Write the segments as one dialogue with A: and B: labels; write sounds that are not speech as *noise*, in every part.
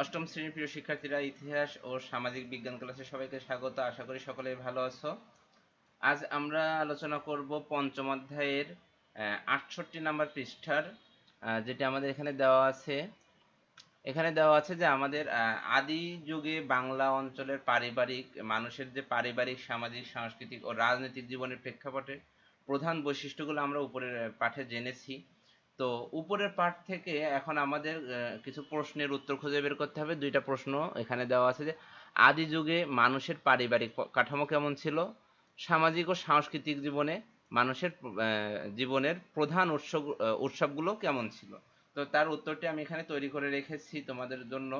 A: অষ্টম শ্রেণির প্রিয় শিক্ষার্থীরা, ইতিহাস ও সামাজিক বিজ্ঞান ক্লাসে সবাইকে স্বাগত। আশা করি সকলেই ভালো আছো। আজ আমরা আলোচনা করব পঞ্চম অধ্যায়ের আটষট্টি নাম্বার পৃষ্ঠার যেটা আমাদের এখানে দেওয়া আছে। এখানে দেওয়া আছে যে আমাদের আদি যুগে বাংলা অঞ্চলের পারিবারিক, মানুষের যে পারিবারিক, সামাজিক, সাংস্কৃতিক ও রাজনৈতিক জীবনের প্রেক্ষাপটে প্রধান বৈশিষ্ট্যগুলো আমরা উপরের পাঠে জেনেছি। তো উপরের পাঠ থেকে এখন আমাদের কিছু প্রশ্নের উত্তর খুঁজে বের করতে হবে। দুইটা প্রশ্ন এখানে দেওয়া আছে যে, আদি যুগে মানুষের পারিবারিক কাঠামো কেমন ছিল? সামাজিক ও সাংস্কৃতিক জীবনে মানুষের জীবনের প্রধান উৎসব উৎসবগুলো কেমন ছিল? তো তার উত্তরটি আমি এখানে তৈরি করে রেখেছি তোমাদের জন্য।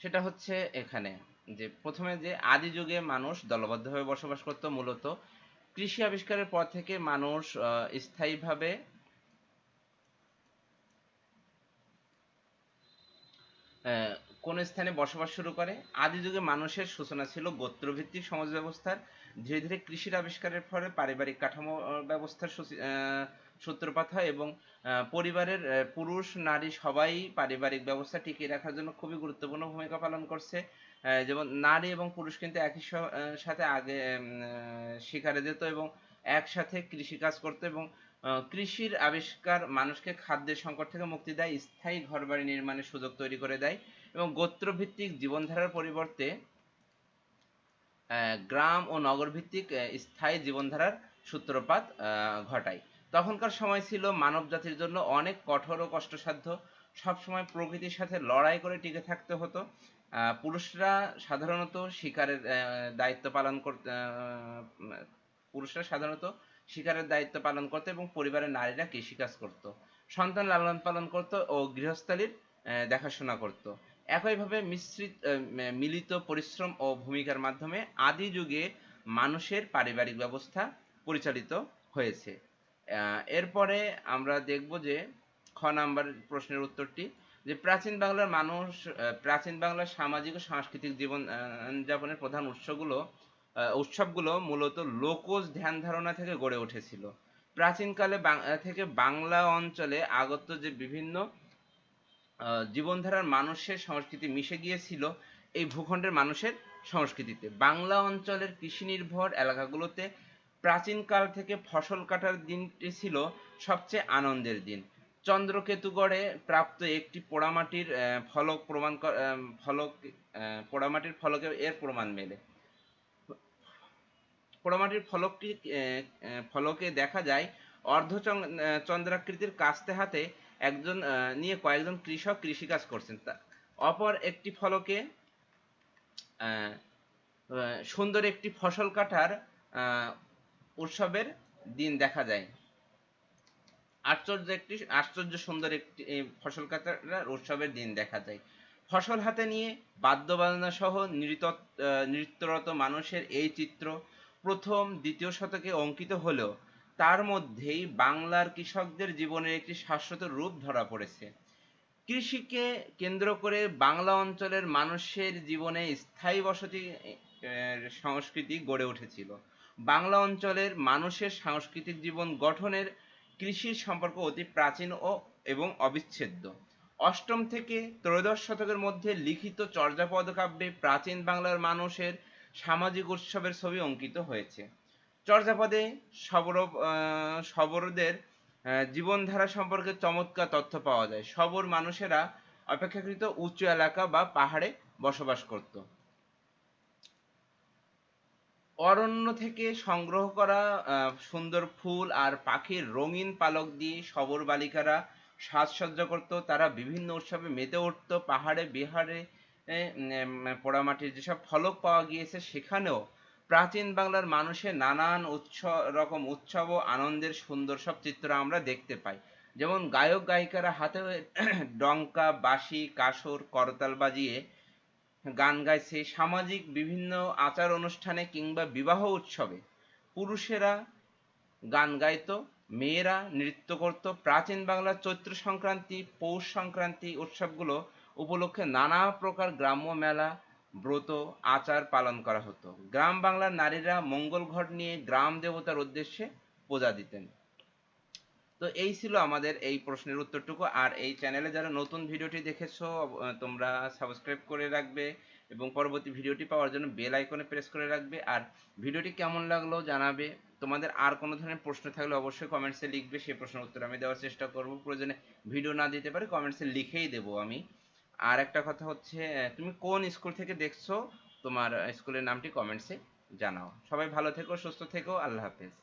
A: সেটা হচ্ছে এখানে যে, প্রথমে যে, আদি যুগে মানুষ দলবদ্ধভাবে বসবাস করত, মূলত কৃষি আবিষ্কারের পর থেকে মানুষ স্থায়ীভাবে কোন স্থানে বসবাস শুরু করে? আদি যুগে মানুষের সূচনা ছিল গোত্রভিত্তিক সমাজ ব্যবস্থার। ধীরে ধীরে কৃষির আবিষ্কারের ফলে পারিবারিক কাঠামো ব্যবস্থার সূত্রপাত হয় এবং পরিবারের পুরুষ, নারী সবাই পারিবারিক ব্যবস্থা টিকিয়ে রাখার জন্য খুবই গুরুত্বপূর্ণ ভূমিকা পালন করছে। যেমন নারী এবং পুরুষ কিন্তু একই সাথে আগে শিকারে যেত এবং একসাথে কৃষিকাজ করতো এবং কৃষির আবিষ্কার মানুষকে খাদ্যের সংকট থেকে মুক্তি দেয় স্থায়ী ঘরবাড়ি নির্মাণের সুযোগ তৈরি করে দেয় এবং গোত্রভিত্তিক জীবনধারার পরিবর্তে গ্রাম ও নগর ভিত্তিক আহ, স্থায়ী জীবনধারার সূত্রপাত ঘটায়। তখনকার সময় ছিল মানব জাতির জন্য অনেক কঠোর ও কষ্টসাধ্য। সবসময় প্রকৃতির সাথে লড়াই করে টিকে থাকতে হতো। পুরুষরা সাধারণত শিকারের দায়িত্ব পালন করতে পুরুষরা সাধারণত শিকারের দায়িত্ব পালন করতো এবং পরিবারের নারীরা কৃষিকাজ করত। সন্তান লালন পালন করত ও গৃহস্থালির দেখাশোনা করত। একইভাবে মিশ্রিত মিলিত পরিশ্রম ও ভূমিকার মাধ্যমে আদি যুগে মানুষের পারিবারিক ব্যবস্থা পরিচালিত হয়েছে। এরপরে আমরা দেখব যে খ নাম্বার প্রশ্নের উত্তরটি, যে প্রাচীন বাংলার মানুষ প্রাচীন বাংলার সামাজিক ও সাংস্কৃতিক জীবন যাপনের প্রধান উৎসগুলো উৎসবগুলো মূলত লোকজ ধ্যান ধারণা থেকে গড়ে উঠেছিল। প্রাচীনকালে থেকে বাংলা অঞ্চলে আগত যে বিভিন্ন জীবনধারার মানুষের সংস্কৃতি মিশে গিয়েছিল, এই ভূখণ্ডের মানুষের সংস্কৃতিতে। বাংলা অঞ্চলের কৃষি নির্ভর এলাকাগুলোতে প্রাচীনকাল থেকে ফসল কাটার দিনটি ছিল সবচেয়ে আনন্দের দিন। চন্দ্রকেতুগড়ে প্রাপ্ত একটি পোড়ামাটির ফলক প্রমাণ ফলক পোড়ামাটির ফলকে এর প্রমাণ মেলে। পোড়ামাটির ফলকটি ফলকে দেখা যায় অর্ধ চন্দ্রাকৃতির কাস্তে হাতে একজন নিয়ে কয়েকজন কৃষক কৃষিকাজ করছেন। তা, অপর একটি ফলকে সুন্দর একটি ফসল কাটার উৎসবের দিন দেখা যায়। আশ্চর্য একটি, আশ্চর্য সুন্দর একটি ফসল কাটার উৎসবের দিন দেখা যায়। ফসল হাতে নিয়ে বাদ্যবাজনা সহ নৃত্য নৃত্যরত মানুষের এই চিত্র প্রথম, দ্বিতীয় শতকে অঙ্কিত হলেও তার মধ্যেই বাংলার কৃষকদের জীবনের একটি শাশ্বত রূপ ধরা পড়েছে। কৃষিকে কেন্দ্র করে বাংলা অঞ্চলের মানুষের জীবনে স্থায়ী বসতি সংস্কৃতি গড়ে উঠেছিল। বাংলা অঞ্চলের মানুষের সাংস্কৃতিক জীবন গঠনের কৃষির সম্পর্ক অতি প্রাচীন ও, এবং অবিচ্ছেদ্য। অষ্টম থেকে ত্রয়োদশ শতকের মধ্যে লিখিত চর্যাপদ কাব্যে প্রাচীন বাংলার মানুষের সামাজিক উৎসবের ছবি অঙ্কিত হয়েছে। চর্যাপদে সবর সবরদের জীবনধারা সম্পর্কে চমৎকার তথ্য পাওয়া যায়। সবর মানুষেরা অপেক্ষাকৃত উঁচু এলাকা বা পাহাড়ে বসবাস করত। অরণ্য থেকে সংগ্রহ করা সুন্দর ফুল আর পাখির রঙিন পালক দিয়ে সবর বালিকারা সাজসজ্জা করত। তারা বিভিন্ন উৎসবে মেতে উঠত। পাহাড়ে, বিহারে পোড়ামাটির যেসব ফলক পাওয়া গিয়েছে, সেখানেও প্রাচীন বাংলার মানুষের নানান উৎস, রকম উৎসব ও আনন্দের সুন্দর সব চিত্র আমরা দেখতে পাই। যেমন গায়ক গায়িকারা হাতে *clears throat* ডঙ্কা, বাঁশি, কাসর, করতাল বাজিয়ে গান গাইছে সামাজিক বিভিন্ন আচার অনুষ্ঠানে কিংবা বিবাহ উৎসবে। পুরুষেরা গান গাইতো, মেয়েরা নৃত্য করত। প্রাচীন বাংলার চৈত্র সংক্রান্তি, পৌষ সংক্রান্তি উৎসবগুলো উপলক্ষে নানা প্রকার গ্রাম্য মেলা, ব্রত, আচার পালন করা হতো। গ্রাম বাংলার নারীরা মঙ্গল ঘট নিয়ে গ্রাম দেবতার উদ্দেশ্যে পূজা দিতেন। তো এই ছিল আমাদের এই প্রশ্নের উত্তরটুকু। আর এই চ্যানেলে যারা নতুন ভিডিওটি দেখেছ তোমরা সাবস্ক্রাইব করে রাখবে এবং পরবর্তী ভিডিওটি পাওয়ার জন্য বেল আইকনে প্রেস করে রাখবে। আর ভিডিওটি কেমন লাগল জানাবে। তোমাদের আর কোনো ধরনের প্রশ্ন থাকলে অবশ্যই কমেন্টসে লিখবে। সেই প্রশ্নের উত্তর আমি দেওয়ার চেষ্টা করব। প্রয়োজনে ভিডিও না দিতে পারে কমেন্টসে লিখেই দেবো আমি। আর একটা কথা হচ্ছে, তুমি কোন স্কুল থেকে দেখছ? তোমার স্কুলের নামটি কমেন্টসে জানাও। সবাই ভালো থেকো, সুস্থ থেকো, আল্লাহ হাফেজ।